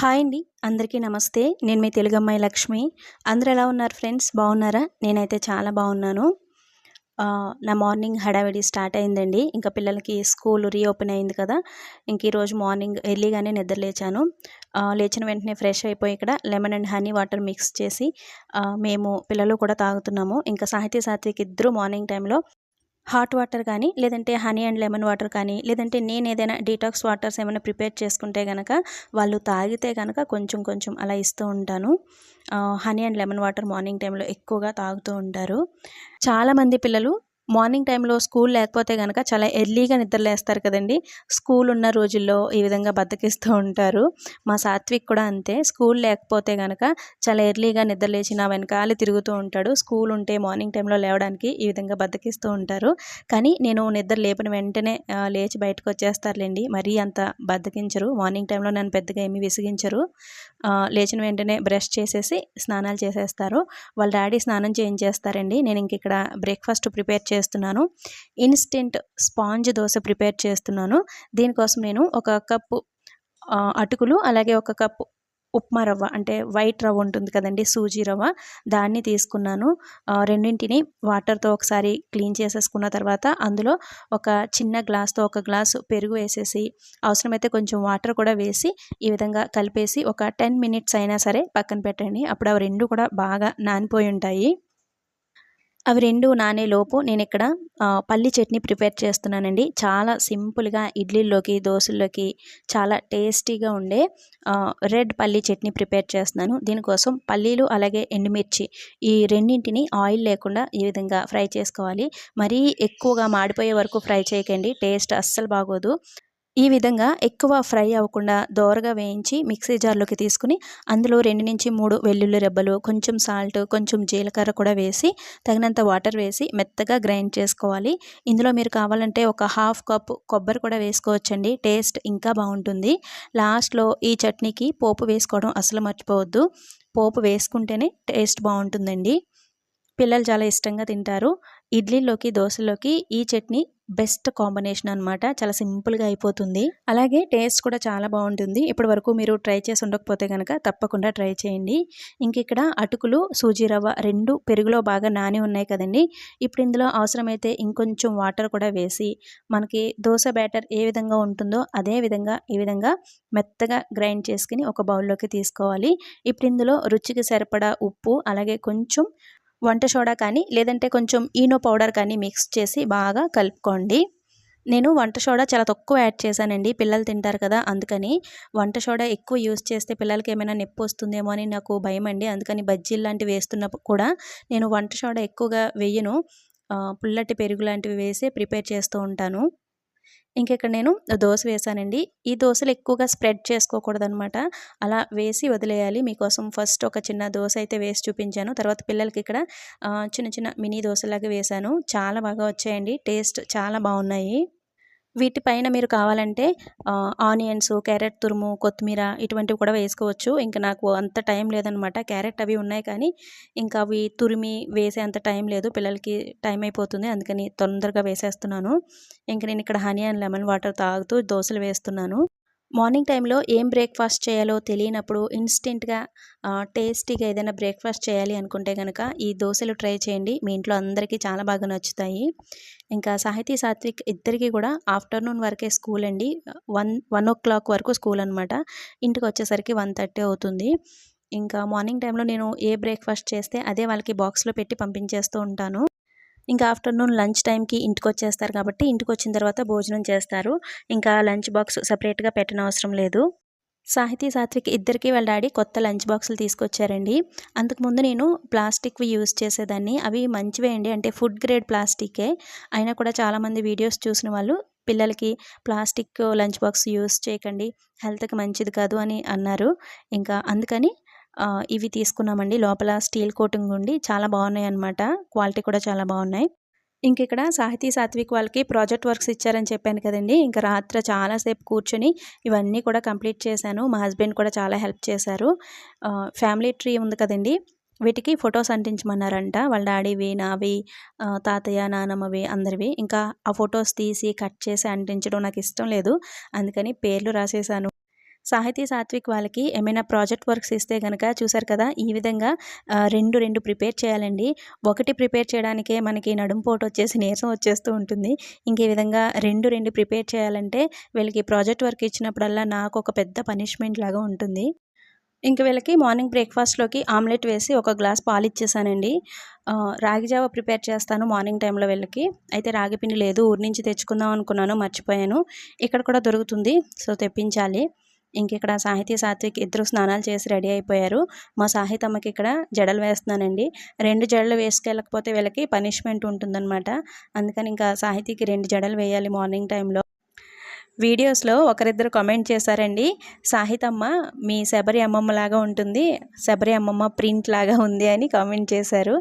Hi అండి. అందరికీ నమస్తే. నేను మీ తెలుగు అమ్మాయి లక్ష్మి. అందరూ ఎలా ఉన్నారు ఫ్రెండ్స్? బాగున్నారా? నేనైతే చాలా బాగున్నాను. నా మార్నింగ్ హడావిడి స్టార్ట్ అయిందండి. ఇంకా పిల్లలకి స్కూల్ రీఓపెన్ అయింది కదా. ఇంక ఈరోజు మార్నింగ్ ఎర్లీగానే నిద్ర లేచాను. లేచిన వెంటనే ఫ్రెష్ అయిపోయి ఇక్కడ lemon and honey water mix చేసి మేము పిల్లలు కూడా తాగుతున్నాము. ఇంకా సాహితీ సాత్విక్ ఇద్దరు మార్నింగ్ టైంలో హాట్ వాటర్ కానీ లేదంటే హనీ అండ్ లెమన్ వాటర్ కానీ లేదంటే నేను ఏదైనా డీటాక్స్ వాటర్స్ ఏమైనా ప్రిపేర్ చేసుకుంటే కనుక వాళ్ళు తాగితే కనుక కొంచెం కొంచెం అలా ఇస్తూ ఉంటాను. Honey and lemon water morning టైంలో ఎక్కువగా తాగుతూ ఉంటారు. చాలామంది పిల్లలు మార్నింగ్ టైంలో స్కూల్ లేకపోతే కనుక చాలా ఎర్లీగా నిద్రలేస్తారు కదండి. స్కూల్ ఉన్న రోజుల్లో ఈ విధంగా బద్దకిస్తూ ఉంటారు. మా సాత్విక్ కూడా అంతే. స్కూల్ లేకపోతే కనుక చాలా ఎర్లీగా నిద్రలేచి నా వెనకాల తిరుగుతూ ఉంటాడు. స్కూల్ ఉంటే మార్నింగ్ టైంలో లేవడానికి ఈ విధంగా బద్దకిస్తూ ఉంటారు. కానీ నేను నిద్ర లేపిన వెంటనే లేచి బయటకు వచ్చేస్తారులేండి. మరీ అంత బద్దకించరు మార్నింగ్ టైంలో నన్ను పెద్దగా ఏమీ విసిగించరు. లేచిన వెంటనే బ్రష్ చేసేసి స్నానాలు చేసేస్తారు. వాళ్ళ డాడీ స్నానం చేయించేస్తారండి. నేను ఇంక ఇక్కడ బ్రేక్ఫాస్ట్ ప్రిపేర్ చేస్తున్నాను. ఇన్స్టెంట్ స్పాంజ్ దోశ ప్రిపేర్ చేస్తున్నాను. దీనికోసం నేను ఒక కప్పు అటుకులు అలాగే ఒక కప్పు ఉప్మా రవ్వ అంటే వైట్ రవ్వ ఉంటుంది కదండి సూజీ రవ్వ దాన్ని తీసుకున్నాను. రెండింటిని వాటర్తో ఒకసారి క్లీన్ చేసేసుకున్న తర్వాత అందులో ఒక చిన్న గ్లాస్తో ఒక గ్లాసు పెరుగు వేసేసి అవసరమైతే కొంచెం వాటర్ కూడా వేసి ఈ విధంగా కలిపేసి ఒక టెన్ మినిట్స్ అయినా సరే పక్కన పెట్టండి. అప్పుడు అవి రెండు కూడా బాగా నానిపోయి ఉంటాయి. అవి రెండు నానేలోపు నేను ఇక్కడ పల్లి చట్నీ ప్రిపేర్ చేస్తున్నానండి. చాలా సింపుల్గా ఇడ్లీల్లోకి దోశల్లోకి చాలా టేస్టీగా ఉండే రెడ్ పల్లి చట్నీ ప్రిపేర్ చేస్తున్నాను. దీనికోసం పల్లీలు అలాగే ఎండుమిర్చి ఈ రెండింటిని ఆయిల్ లేకుండా ఈ విధంగా ఫ్రై చేసుకోవాలి. మరీ ఎక్కువగా మాడిపోయే వరకు ఫ్రై చేయకండి. టేస్ట్ అస్సలు బాగోదు. ఈ విధంగా ఎక్కువ ఫ్రై అవ్వకుండా దోరగా వేయించి మిక్సీ జార్లోకి తీసుకుని అందులో రెండు నుంచి మూడు వెల్లుల్లి రెబ్బలు కొంచెం సాల్ట్ కొంచెం జీలకర్ర కూడా వేసి తగినంత వాటర్ వేసి మెత్తగా గ్రైండ్ చేసుకోవాలి. ఇందులో మీరు కావాలంటే ఒక హాఫ్ కప్ కొబ్బరి కూడా వేసుకోవచ్చండి. టేస్ట్ ఇంకా బాగుంటుంది. లాస్ట్లో ఈ చట్నీకి పోపు వేసుకోవడం అసలు మర్చిపోవద్దు. పోపు వేసుకుంటేనే టేస్ట్ బాగుంటుందండి. పిల్లలు చాలా ఇష్టంగా తింటారు. ఇడ్లీలోకి దోశలోకి ఈ చట్నీ బెస్ట్ కాంబినేషన్ అనమాట చాలా సింపుల్గా అయిపోతుంది. అలాగే టేస్ట్ కూడా చాలా బాగుంటుంది. ఇప్పటి వరకు మీరు ట్రై చేసి ఉండకపోతే కనుక తప్పకుండా ట్రై చేయండి. ఇంక ఇక్కడ అటుకులు సూజీ రవ్వ రెండు పెరుగులో బాగా నాని ఉన్నాయి కదండి. ఇప్పుడు ఇందులో అవసరమైతే ఇంకొంచెం వాటర్ కూడా వేసి మనకి దోశ బ్యాటర్ ఏ విధంగా ఉంటుందో అదే విధంగా ఈ విధంగా మెత్తగా గ్రైండ్ చేసుకుని ఒక బౌల్లోకి తీసుకోవాలి. ఇప్పుడు ఇందులో రుచికి సరిపడా ఉప్పు అలాగే కొంచెం వంట సోడా కానీ లేదంటే కొంచెం ఈనో పౌడర్ కానీ మిక్స్ చేసి బాగా కలుపుకోండి. నేను వంట సోడా చాలా తక్కువ యాడ్ చేశానండి. పిల్లలు తింటారు కదా అందుకని వంట సోడా ఎక్కువ యూజ్ చేస్తే పిల్లలకి ఏమైనా నొప్పి వస్తుందేమో అని నాకు భయం అండి. అందుకని బజ్జీలు లాంటివి వేస్తున్నప్పుడు కూడా నేను వంట సోడా ఎక్కువగా వేయను. పుల్లటి పెరుగు లాంటివి వేసి ప్రిపేర్ చేస్తూ ఉంటాను. ఇంక ఇక్కడ నేను దోశ వేసానండి. ఈ దోశలు ఎక్కువగా స్ప్రెడ్ చేసుకోకూడదు అనమాట అలా వేసి వదిలేయాలి. మీకోసం ఫస్ట్ ఒక చిన్న దోశ అయితే వేసి చూపించాను. తర్వాత పిల్లలకి ఇక్కడ చిన్న చిన్న మినీ దోశలాగా వేశాను చాలా బాగా వచ్చాయండి. టేస్ట్ చాలా బాగున్నాయి. వీటిపైన మీరు కావాలంటే ఆనియన్స్ క్యారెట్ తురుము కొత్తిమీర ఇటువంటివి కూడా వేసుకోవచ్చు. ఇంకా నాకు అంత టైం లేదనమాట. క్యారెట్ అవి ఉన్నాయి కానీ ఇంకా అవి తురిమి వేసే అంత టైం లేదు. పిల్లలకి టైం అయిపోతుంది. అందుకని తొందరగా వేసేస్తున్నాను. ఇంకా నేను ఇక్కడ హనీ అండ్ లెమన్ వాటర్ తాగుతూ దోశలు వేస్తున్నాను. మార్నింగ్ టైంలో ఏం బ్రేక్ఫాస్ట్ చేయాలో తెలియనప్పుడు ఇన్స్టెంట్గా టేస్టీగా ఏదైనా బ్రేక్ఫాస్ట్ చేయాలి అనుకుంటే కనుక ఈ దోశలు ట్రై చేయండి. మీ ఇంట్లో అందరికీ చాలా బాగా నచ్చుతాయి. ఇంకా సాహితీ సాత్విక్ ఇద్దరికి కూడా ఆఫ్టర్నూన్ వరకే స్కూల్ అండి. వన్ వన్ ఓ క్లాక్ వరకు స్కూల్ అనమాట ఇంటికి వచ్చేసరికి వన్ థర్టీ అవుతుంది. ఇంకా మార్నింగ్ టైంలో నేను ఏ బ్రేక్ఫాస్ట్ చేస్తే అదే వాళ్ళకి బాక్స్లో పెట్టి పంపించేస్తూ ఉంటాను. ఇంకా ఆఫ్టర్నూన్ లంచ్ టైంకి ఇంటికి వచ్చేస్తారు కాబట్టి ఇంటికి వచ్చిన తర్వాత భోజనం చేస్తారు. ఇంకా లంచ్ బాక్స్ సపరేట్గా పెట్టనవసరం లేదు. సాహితీ సాత్విక్ ఇద్దరికి వాళ్ళ డాడీ కొత్త లంచ్ బాక్సులు తీసుకొచ్చారండి. అంతకుముందు నేను ప్లాస్టిక్వి యూజ్ చేసేదాన్ని. అవి మంచివే అండి. అంటే ఫుడ్ గ్రేడ్ ప్లాస్టికే. అయినా కూడా చాలామంది వీడియోస్ చూసిన వాళ్ళు పిల్లలకి ప్లాస్టిక్ లంచ్ బాక్స్ యూజ్ చేయకండి. హెల్త్కి మంచిది కాదు అని అన్నారు. ఇంకా అందుకని ఇవి తీసుకున్నామండి. లోపల స్టీల్ కోటింగ్ ఉండి చాలా బాగున్నాయి అన్నమాట క్వాలిటీ కూడా చాలా బాగున్నాయి. ఇంక ఇక్కడ సాహితీ సాత్విక్ వాళ్ళకి ప్రాజెక్ట్ వర్క్స్ ఇచ్చారని చెప్పాను కదండి. ఇంకా రాత్రి చాలాసేపు కూర్చొని ఇవన్నీ కూడా కంప్లీట్ చేశాను. మా హస్బెండ్ కూడా చాలా హెల్ప్ చేశారు. ఫ్యామిలీ ట్రీ ఉంది కదండి. వీటికి ఫొటోస్ అంటించమన్నారంట. వాళ్ళ డాడీవి నావి తాతయ్య నానమ్మవి అందరివి. ఇంకా ఆ ఫొటోస్ తీసి కట్ చేసి అంటించడం నాకు ఇష్టం లేదు. అందుకని పేర్లు రాసేసాను సాహితీ సాత్విక్ వాళ్ళకి ఏమైనా ప్రాజెక్ట్ వర్క్స్ ఇస్తే కనుక చూసారు కదా ఈ విధంగా రెండు రెండు ప్రిపేర్ చేయాలండి. ఒకటి ప్రిపేర్ చేయడానికే మనకి నడుంపోటు వచ్చేసి నీరసం వచ్చేస్తూ ఉంటుంది. ఇంకే విధంగా రెండు రెండు ప్రిపేర్ చేయాలంటే వీళ్ళకి ప్రాజెక్ట్ వర్క్ ఇచ్చినప్పుడల్లా నాకు ఒక పెద్ద పనిష్మెంట్ లాగా ఉంటుంది. ఇంక వీళ్ళకి మార్నింగ్ బ్రేక్ఫాస్ట్లోకి ఆమ్లెట్ వేసి ఒక గ్లాస్ పాలు ఇచ్చేసానండి. రాగి జావ ప్రిపేర్ చేస్తాను మార్నింగ్ టైంలో వీళ్ళకి. అయితే రాగి పిండి లేదు ఊరి నుంచి తెచ్చుకుందాం అనుకున్నాను మర్చిపోయాను. ఇక్కడ కూడా దొరుకుతుంది సో తెప్పించాలి. ఇంక ఇక్కడ సాహితీ సాత్విక్ ఇద్దరు స్నానాలు చేసి రెడీ అయిపోయారు. మా సాహితమ్మకి ఇక్కడ జడలు వేస్తున్నానండి. రెండు జడలు వేసుకెళ్ళకపోతే వీళ్ళకి పనిష్మెంట్ ఉంటుందన్నమాట. అందుకని ఇంకా సాహితీకి రెండు జడలు వేయాలి మార్నింగ్ టైంలో. వీడియోస్లో ఒకరిద్దరు కామెంట్ చేశారండి. సాహితమ్మ మీ శబరి అమ్మమ్మ లాగా ఉంటుంది. శబరి అమ్మమ్మ ప్రింట్ లాగా ఉంది అని కామెంట్ చేశారు.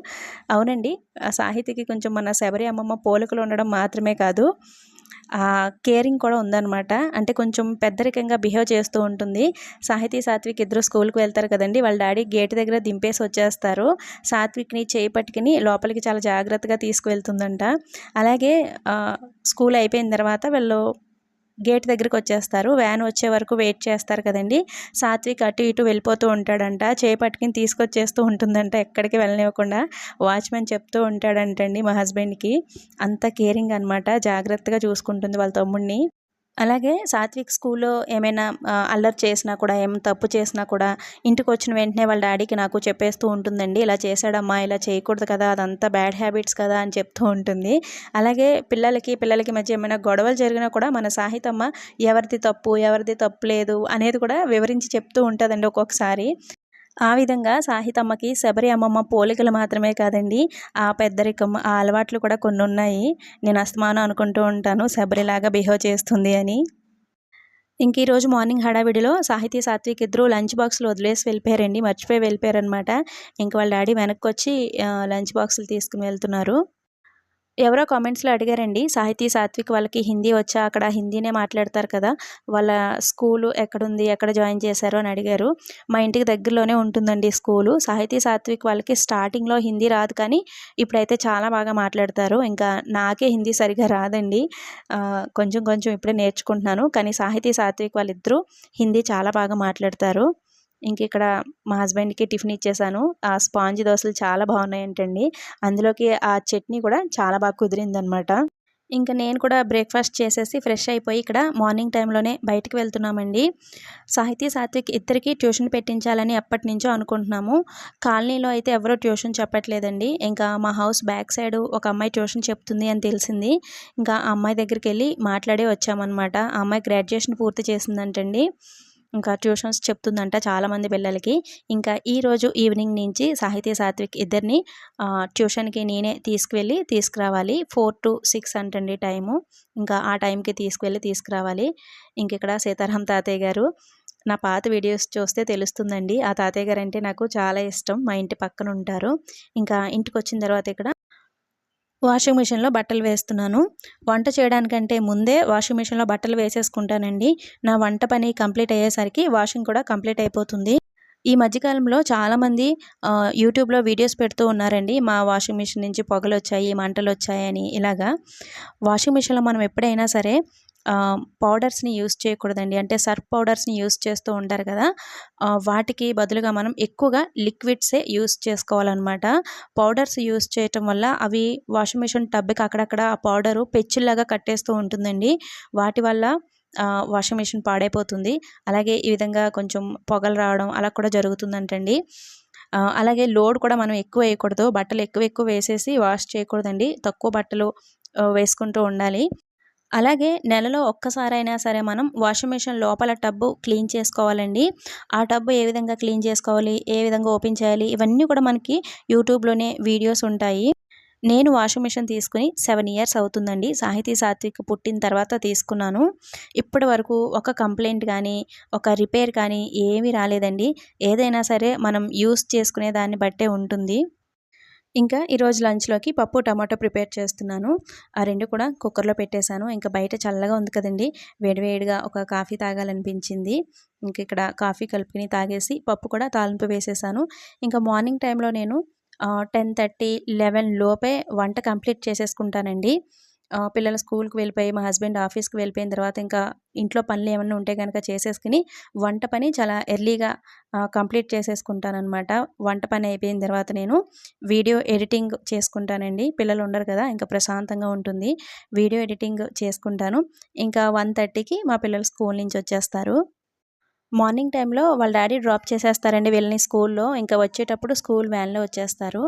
అవునండి ఆ సాహితికి కొంచెం మన శబరి అమ్మమ్మ పోలికలు ఉండడం మాత్రమే కాదు. కేరింగ్ కూడా ఉందన్నమాట. అంటే కొంచెం పెద్దరికంగా బిహేవ్ చేస్తూ ఉంటుంది. సాహితీ సాత్విక్ ఇద్దరు స్కూల్కి వెళ్తారు కదండి వాళ్ళ డాడీ గేట్ దగ్గర దింపేసి వచ్చేస్తారు. సాత్విక్ని చేయి పట్టుకుని లోపలికి చాలా జాగ్రత్తగా తీసుకువెళ్తుందంట. అలాగే స్కూల్ అయిపోయిన తర్వాత వీళ్ళు గేట్ దగ్గరికి వచ్చేస్తారు. వ్యాన్ వచ్చే వరకు వెయిట్ చేస్తారు కదండి. సాత్విక్ అటు ఇటు వెళ్ళిపోతూ ఉంటాడంట. చేపట్టుకుని తీసుకొచ్చేస్తూ ఉంటుందంట. ఎక్కడికి వెళ్ళనివ్వకుండా. వాచ్మెన్ చెప్తూ ఉంటాడంటండి మా హస్బెండ్కి. అంత కేరింగ్ అనమాట జాగ్రత్తగా చూసుకుంటుంది వాళ్ళ తమ్ముడిని. అలాగే సాత్విక్ స్కూల్లో ఏమైనా అల్లర్ అల్లరి చేసినా కూడా ఏం తప్పు చేసినా కూడా ఇంటికి వచ్చిన వెంటనే వాళ్ళ డాడీకి నాకు చెప్పేస్తూ ఉంటుందండి ఇలా చేశాడమ్మా ఇలా చేయకూడదు కదా అదంతా బ్యాడ్ హ్యాబిట్స్ కదా అని చెప్తూ ఉంటుంది. అలాగే పిల్లలకి పిల్లలకి మధ్య ఏమైనా గొడవలు జరిగినా కూడా మన సాహితమ్మ ఎవరిది తప్పు ఎవరిది తప్పు లేదు అనేది కూడా వివరించి చెప్తూ ఉంటుందండి ఒక్కొక్కసారి. ఆ విధంగా సాహితమ్మకి శబరి అమ్మమ్మ పోలికలు మాత్రమే కాదండి ఆ పెద్దరికం ఆ అలవాట్లు కూడా కొన్ని ఉన్నాయి నేను అస్తమానం అనుకుంటూ ఉంటాను శబరిలాగా బిహేవ్ చేస్తుంది అని. ఇంక ఈరోజు మార్నింగ్ హడావిడిలో సాహితీ సాత్విక్ ఇద్దరు లంచ్ బాక్స్లు వదిలేసి వెళ్ళిపోయారండి మర్చిపోయి వెళ్ళిపోయారనమాట ఇంక వాళ్ళ డాడీ వెనక్కి వచ్చి లంచ్ బాక్సులు తీసుకుని వెళ్తున్నారు. ఎవరో కామెంట్స్లో అడిగారండి సాహితీ సాత్విక్ వాళ్ళకి హిందీ వచ్చా? అక్కడ హిందీనే మాట్లాడతారు కదా వాళ్ళ స్కూలు ఎక్కడుంది ఎక్కడ జాయిన్ చేశారు? అని అడిగారు. మా ఇంటికి దగ్గరలోనే ఉంటుందండి స్కూలు. సాహితీ సాత్విక్ వాళ్ళకి స్టార్టింగ్లో హిందీ రాదు కానీ ఇప్పుడైతే చాలా బాగా మాట్లాడతారు. ఇంకా నాకే హిందీ సరిగా రాదండి. కొంచెం కొంచెం ఇప్పుడే నేర్చుకుంటున్నాను. కానీ సాహితీ సాత్విక్ వాళ్ళిద్దరూ హిందీ చాలా బాగా మాట్లాడతారు. ఇంక ఇక్కడ మా హస్బెండ్కి టిఫిన్ ఇచ్చేసాను. ఆ స్పాంజ్ దోశలు చాలా బాగున్నాయంటండి. అందులోకి ఆ చట్నీ కూడా చాలా బాగా కుదిరిందనమాట. ఇంకా నేను కూడా బ్రేక్ఫాస్ట్ చేసేసి ఫ్రెష్ అయిపోయి ఇక్కడ మార్నింగ్ టైంలోనే బయటకు వెళ్తున్నామండి. సాహితీ సాత్విక్ ఇద్దరికి ట్యూషన్ పెట్టించాలని ఎప్పటి నుంచో అనుకుంటున్నాము. కాలనీలో అయితే ఎవరో ట్యూషన్ చెప్పట్లేదండి. ఇంకా మా హౌస్ బ్యాక్ సైడ్ ఒక అమ్మాయి ట్యూషన్ చెప్తుంది అని తెలిసింది. ఇంకా ఆ అమ్మాయి దగ్గరికి వెళ్ళి మాట్లాడే వచ్చామన్నమాట ఆ అమ్మాయి గ్రాడ్యుయేషన్ పూర్తి చేసిందంటండి. ఇంకా ట్యూషన్స్ చెప్తుందంట చాలామంది పిల్లలకి. ఇంకా ఈరోజు ఈవినింగ్ నుంచి సాహితీ సాత్విక్ ఇద్దరిని ట్యూషన్కి నేనే తీసుకువెళ్ళి తీసుకురావాలి. ఫోర్ టు సిక్స్ అంటండి టైము. ఇంకా ఆ టైంకి తీసుకువెళ్ళి తీసుకురావాలి. ఇంక ఇక్కడ సీతారాం తాతయ్య గారు నా పాత వీడియోస్ చూస్తే తెలుస్తుందండి. ఆ తాతయ్య గారు అంటే నాకు చాలా ఇష్టం. మా ఇంటి పక్కన ఉంటారు ఇంకా ఇంటికి వచ్చిన తర్వాత ఇక్కడ వాషింగ్ మిషన్లో బట్టలు వేస్తున్నాను. వంట చేయడానికంటే ముందే వాషింగ్ మిషన్లో బట్టలు వేసేసుకుంటానండి. నా వంట పని కంప్లీట్ అయ్యేసరికి వాషింగ్ కూడా కంప్లీట్ అయిపోతుంది. ఈ మధ్యకాలంలో చాలామంది యూట్యూబ్లో వీడియోస్ పెడుతూ ఉన్నారండి. మా వాషింగ్ మిషన్ నుంచి పొగలు వచ్చాయి మంటలు వచ్చాయని ఇలాగా. వాషింగ్ మిషన్లో మనం ఎప్పుడైనా సరే పౌడర్స్ని యూస్ చేయకూడదండి. అంటే సర్ఫ్ పౌడర్స్ని యూస్ చేస్తూ ఉంటారు కదా వాటికి బదులుగా మనం ఎక్కువగా లిక్విడ్సే యూస్ చేసుకోవాలన్నమాట. పౌడర్స్ యూస్ చేయటం వల్ల అవి వాషింగ్ మిషన్ టబ్కి అక్కడక్కడ ఆ పౌడరు పెచ్చుల్లాగా కట్టేస్తూ ఉంటుందండి. వాటి వల్ల వాషింగ్ మిషన్ పాడైపోతుంది. అలాగే ఈ విధంగా కొంచెం పొగలు రావడం అలా కూడా జరుగుతుందంటండి. అలాగే లోడ్ కూడా మనం ఎక్కువ వేయకూడదు. బట్టలు ఎక్కువ ఎక్కువ వేసేసి వాష్ చేయకూడదండి. తక్కువ బట్టలు వేసుకుంటూ ఉండాలి. అలాగే నెలలో ఒక్కసారైనా సరే మనం వాషింగ్ మిషన్ లోపల టబ్బు క్లీన్ చేసుకోవాలండి. ఆ టబ్బు ఏ విధంగా క్లీన్ చేసుకోవాలి ఏ విధంగా ఓపెన్ చేయాలి ఇవన్నీ కూడా మనకి యూట్యూబ్లోనే వీడియోస్ ఉంటాయి. నేను వాషింగ్ మిషన్ తీసుకుని సెవెన్ ఇయర్స్ అవుతుందండి. సాహితీ సాత్విక్ పుట్టిన తర్వాత తీసుకున్నాను. ఇప్పటి వరకు ఒక కంప్లైంట్ కానీ ఒక రిపేర్ కానీ ఏమీ రాలేదండి. ఏదైనా సరే మనం యూస్ చేసుకునే దాన్ని బట్టే ఉంటుంది. ఇంకా ఈరోజు లంచ్లోకి పప్పు టమాటో ప్రిపేర్ చేస్తున్నాను. ఆ రెండు కూడా కుక్కర్లో పెట్టేశాను. ఇంకా బయట చల్లగా ఉంది కదండి. వేడివేడిగా ఒక కాఫీ తాగాలనిపించింది. ఇంక ఇక్కడ కాఫీ కలుపుకొని తాగేసి పప్పు కూడా తాలింపు వేసేసాను. ఇంకా మార్నింగ్ టైంలో నేను టెన్ థర్టీ లెవెన్ లోపే వంట కంప్లీట్ చేసేసుకుంటానండి. పిల్లలు స్కూల్కి వెళ్ళిపోయి మా హస్బెండ్ ఆఫీస్కి వెళ్ళిపోయిన తర్వాత ఇంకా ఇంట్లో పనులు ఏమన్నా ఉంటే కనుక చేసేసుకుని వంట పని చాలా ఎర్లీగా కంప్లీట్ చేసేసుకుంటానమాట వంట పని అయిపోయిన తర్వాత నేను వీడియో ఎడిటింగ్ చేసుకుంటానండి. పిల్లలు ఉండరు కదా ఇంకా ప్రశాంతంగా ఉంటుంది. వీడియో ఎడిటింగ్ చేసుకుంటాను. ఇంకా వన్ థర్టీకి మా పిల్లలు స్కూల్ నుంచి వచ్చేస్తారు. మార్నింగ్ టైంలో వాళ్ళ డాడీ డ్రాప్ చేసేస్తారండి వీళ్ళని స్కూల్లో. ఇంకా వచ్చేటప్పుడు స్కూల్ వ్యాన్లో వచ్చేస్తారు.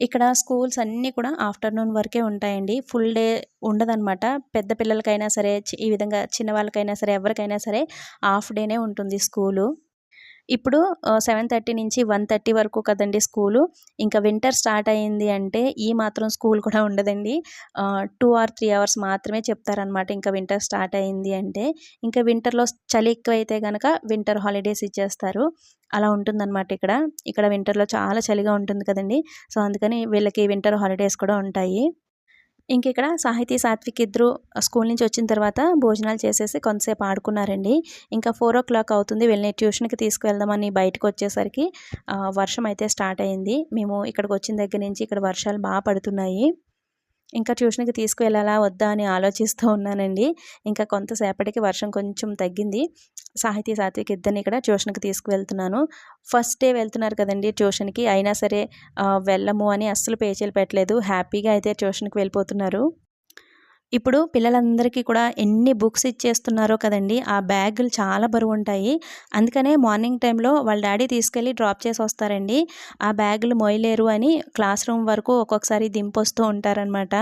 ఇక్కడ స్కూల్స్ అన్నీ కూడా ఆఫ్టర్నూన్ వరకే ఉంటాయండి. ఫుల్ డే ఉండదన్నమాట. పెద్ద పిల్లలకైనా సరే ఈ విధంగా చిన్న వాళ్ళకైనా సరే ఎవరికైనా సరే హాఫ్ డేనే ఉంటుంది స్కూలు. ఇప్పుడు సెవెన్ థర్టీ నుంచి వన్ థర్టీ వరకు కదండి స్కూలు. ఇంకా వింటర్ స్టార్ట్ అయ్యింది అంటే ఈ మాత్రం స్కూల్ కూడా ఉండదండి. టూ ఆర్ త్రీ అవర్స్ మాత్రమే చెప్తారనమాట ఇంకా వింటర్ స్టార్ట్ అయింది అంటే. ఇంకా వింటర్లో చలి ఎక్కువైతే కనుక వింటర్ హాలిడేస్ ఇచ్చేస్తారు. అలా ఉంటుందన్నమాట ఇక్కడ. ఇక్కడ వింటర్లో చాలా చలిగా ఉంటుంది కదండి. సో అందుకని వీళ్ళకి వింటర్ హాలిడేస్ కూడా ఉంటాయి. ఇంక ఇక్కడ సాహితీ సాత్విక్ ఇద్దరు స్కూల్ నుంచి వచ్చిన తర్వాత భోజనాలు చేసేసి కొంతసేపు ఆడుకున్నారండి. ఇంకా ఫోర్ ఓ క్లాక్ అవుతుంది. వెళ్ళి ట్యూషన్కి తీసుకువెళ్దామని బయటకు వచ్చేసరికి వర్షం అయితే స్టార్ట్ అయింది. మేము ఇక్కడికి వచ్చిన దగ్గర నుంచి ఇక్కడ వర్షాలు బాగా పడుతున్నాయి. ఇంకా ట్యూషన్కి తీసుకువెళ్ళాలా వద్దా అని ఆలోచిస్తూ ఉన్నానండి. ఇంకా కొంతసేపటికి వర్షం కొంచెం తగ్గింది. సాహితీ సాత్విక్ ఇద్దరిని ఇక్కడ ట్యూషన్కి తీసుకువెళ్తున్నాను. ఫస్ట్ డే వెళ్తున్నారు కదండి ట్యూషన్కి అయినా సరే వెళ్ళము అని అస్సలు పేచీలు పెట్టలేదు. హ్యాపీగా అయితే ట్యూషన్కి వెళ్ళిపోతున్నారు. ఇప్పుడు పిల్లలందరికీ కూడా ఎన్ని బుక్స్ ఇచ్చేస్తున్నారో కదండి ఆ బ్యాగులు చాలా బరువు ఉంటాయి అందుకనే మార్నింగ్ టైంలో వాళ్ళ డాడీ తీసుకెళ్ళి డ్రాప్ చేసి వస్తారండి. ఆ బ్యాగులు మోయలేరు అని క్లాస్ రూమ్ వరకు ఒక్కొక్కసారి దింపొస్తూ ఉంటారనమాట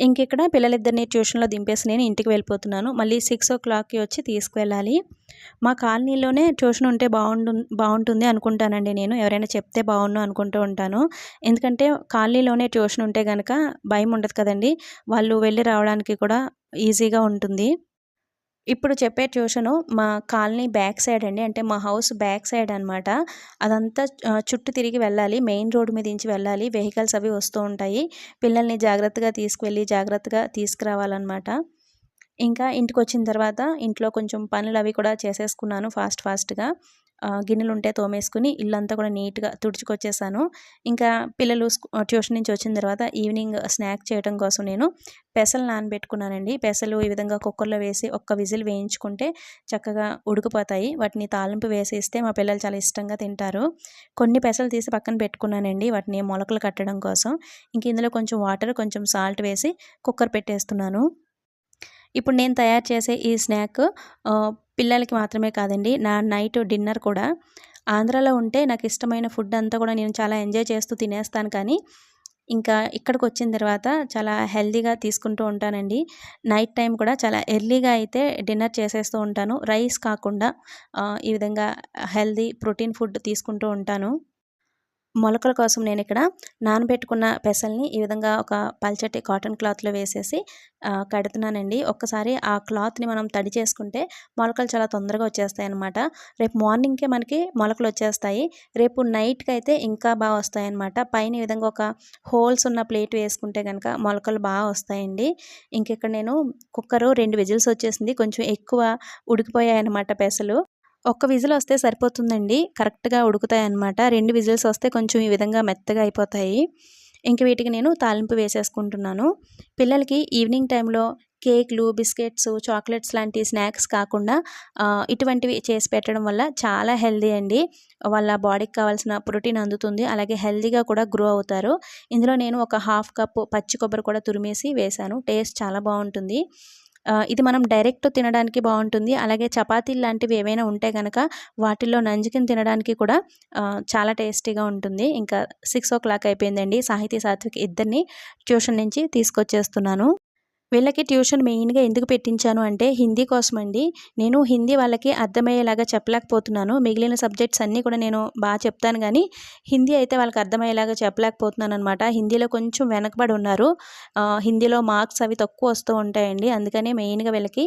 ఇంక ఇక్కడ పిల్లలిద్దరిని ట్యూషన్లో దింపేసి నేను ఇంటికి వెళ్ళిపోతున్నాను. మళ్ళీ సిక్స్ ఓ క్లాక్కి వచ్చి తీసుకువెళ్ళాలి. మా కాలనీలోనే ట్యూషన్ ఉంటే బాగుండు బాగుంటుంది అనుకుంటానండి నేను. ఎవరైనా చెప్తే బాగుండు అనుకుంటూ ఉంటాను. ఎందుకంటే కాలనీలోనే ట్యూషన్ ఉంటే కనుక భయం ఉండదు కదండి. వాళ్ళు వెళ్ళి రావడానికి కూడా ఈజీగా ఉంటుంది. ఇప్పుడు చెప్పే ట్యూషను మా కాలనీ బ్యాక్ సైడ్ అండి. అంటే మా హౌస్ బ్యాక్ సైడ్ అనమాట అదంతా చుట్టూ తిరిగి వెళ్ళాలి. మెయిన్ రోడ్ మీద నుంచి వెళ్ళాలి. వెహికల్స్ అవి వస్తూ ఉంటాయి. పిల్లల్ని జాగ్రత్తగా తీసుకువెళ్ళి జాగ్రత్తగా తీసుకురావాలన్నమాట. ఇంకా ఇంటికి వచ్చిన తర్వాత ఇంట్లో కొంచెం పనులు అవి కూడా చేసేసుకున్నాను ఫాస్ట్ ఫాస్ట్గా. గిన్నెలు ఉంటే తోమేసుకుని ఇల్లంతా కూడా నీట్గా తుడుచుకొచ్చేసాను. ఇంకా పిల్లలు ట్యూషన్ నుంచి వచ్చిన తర్వాత ఈవినింగ్ స్నాక్ చేయడం కోసం నేను పెసలు నానబెట్టుకున్నానండి. పెసలు ఈ విధంగా కుక్కర్లో వేసి ఒక్క విజిల్ వేయించుకుంటే చక్కగా ఉడికిపోతాయి. వాటిని తాలింపు వేసి ఇస్తే మా పిల్లలు చాలా ఇష్టంగా తింటారు. కొన్ని పెసలు తీసి పక్కన పెట్టుకున్నానండి. వాటిని మొలకలు కట్టడం కోసం. ఇంక ఇందులో కొంచెం వాటర్ కొంచెం సాల్ట్ వేసి కుక్కర్ పెట్టేస్తున్నాను. ఇప్పుడు నేను తయారు చేసే ఈ స్నాక్ పిల్లలకి మాత్రమే కాదండి. నా నైట్ డిన్నర్ కూడా ఆంధ్రాలో ఉంటే నాకు ఇష్టమైన ఫుడ్ అంతా కూడా నేను చాలా ఎంజాయ్ చేస్తూ తినేస్తాను. కానీ ఇంకా ఇక్కడికి వచ్చిన తర్వాత చాలా హెల్దీగా తీసుకుంటూ ఉంటానండి. నైట్ టైం కూడా చాలా ఎర్లీగా అయితే డిన్నర్ చేసేస్తూ ఉంటాను. రైస్ కాకుండా ఈ విధంగా హెల్దీ ప్రోటీన్ ఫుడ్ తీసుకుంటూ ఉంటాను. మొలకల కోసం నేను ఇక్కడ నానబెట్టుకున్న పెసల్ని ఈ విధంగా ఒక పల్చటి కాటన్ క్లాత్లో వేసేసి కడుతున్నానండి. ఒక్కసారి ఆ క్లాత్ని మనం తడి చేసుకుంటే మొలకలు చాలా తొందరగా వచ్చేస్తాయి అనమాట రేపు మార్నింగ్కే మనకి మొలకలు వచ్చేస్తాయి. రేపు నైట్కి అయితే ఇంకా బాగా వస్తాయి అనమాట పైన ఈ విధంగా ఒక హోల్స్ ఉన్న ప్లేట్ వేసుకుంటే కనుక మొలకలు బాగా వస్తాయండి. ఇంకెక్కడ నేను కుక్కరు రెండు విజిల్స్ వచ్చేసింది. కొంచెం ఎక్కువ ఉడికిపోయాయి అనమాట పెసలు. ఒక్క విజిల్ వస్తే సరిపోతుందండి. కరెక్ట్గా ఉడుకుతాయి అన్నమాట రెండు విజిల్స్ వస్తే కొంచెం ఈ విధంగా మెత్తగా అయిపోతాయి. ఇంక వీటికి నేను తాలింపు వేసేసుకుంటున్నాను. పిల్లలకి ఈవినింగ్ టైంలో కేక్లు బిస్కెట్స్ చాక్లెట్స్ లాంటి స్నాక్స్ కాకుండా ఇటువంటివి చేసి పెట్టడం వల్ల చాలా హెల్దీ అండి. వాళ్ళ బాడీకి కావాల్సిన ప్రోటీన్ అందుతుంది. అలాగే హెల్దీగా కూడా గ్రో అవుతారు. ఇందులో నేను ఒక హాఫ్ కప్ పచ్చి కొబ్బరి కూడా తురిమేసి వేశాను. టేస్ట్ చాలా బాగుంటుంది. ఇది మనం డైరెక్ట్ తినడానికి బాగుంటుంది అలాగే చపాతీలు లాంటివి ఏవైనా ఉంటే కనుక వాటిల్లో నంజుకిని తినడానికి కూడా చాలా టేస్టీగా ఉంటుంది. ఇంకా సిక్స్ ఓ క్లాక్ అయిపోయిందండి. సాహితీ సాత్విక్ ఇద్దరిని ట్యూషన్ నుంచి తీసుకొచ్చేస్తున్నాను. వీళ్ళకి ట్యూషన్ మెయిన్గా ఎందుకు పెట్టించాను అంటే హిందీ కోసం అండి నేను హిందీ వాళ్ళకి అర్థమయ్యేలాగా చెప్పలేకపోతున్నాను. మిగిలిన సబ్జెక్ట్స్ అన్నీ కూడా నేను బాగా చెప్తాను కానీ హిందీ అయితే వాళ్ళకి అర్థమయ్యేలాగా చెప్పలేకపోతున్నాను అనమాట హిందీలో కొంచెం వెనకబడి ఉన్నారు. హిందీలో మార్క్స్ అవి తక్కువ వస్తూ ఉంటాయండి. అందుకనే మెయిన్గా వీళ్ళకి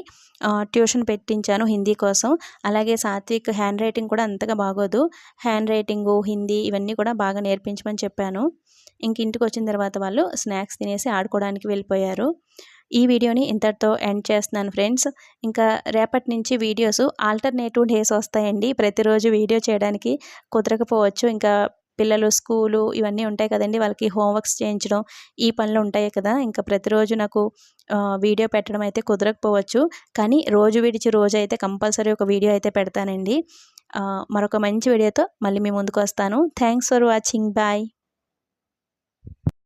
ట్యూషన్ పెట్టించాను హిందీ కోసం. అలాగే సాత్విక్ హ్యాండ్ రైటింగ్ కూడా అంతగా బాగోదు. హ్యాండ్ రైటింగు హిందీ ఇవన్నీ కూడా బాగా నేర్పించమని చెప్పాను. ఇంక ఇంటికి వచ్చిన తర్వాత వాళ్ళు స్నాక్స్ తినేసి ఆడుకోవడానికి వెళ్ళిపోయారు. ఈ వీడియోని ఇంతటితో ఎండ్ చేస్తున్నాను ఫ్రెండ్స్. ఇంకా రేపటి నుంచి వీడియోస్ ఆల్టర్నేటివ్ డేస్ వస్తాయండి. ప్రతిరోజు వీడియో చేయడానికి కుదరకపోవచ్చు. ఇంకా పిల్లలు స్కూలు ఇవన్నీ ఉంటాయి కదండి. వాళ్ళకి హోంవర్క్స్ చేయించడం ఈ పనులు ఉంటాయి కదా. ఇంకా ప్రతిరోజు నాకు వీడియో పెట్టడం అయితే కుదరకపోవచ్చు. కానీ రోజు విడిచి రోజు అయితే కంపల్సరీ ఒక వీడియో అయితే పెడతానండి. మరొక మంచి వీడియోతో మళ్ళీ మీ ముందుకు వస్తాను. Thanks for watching. బాయ్.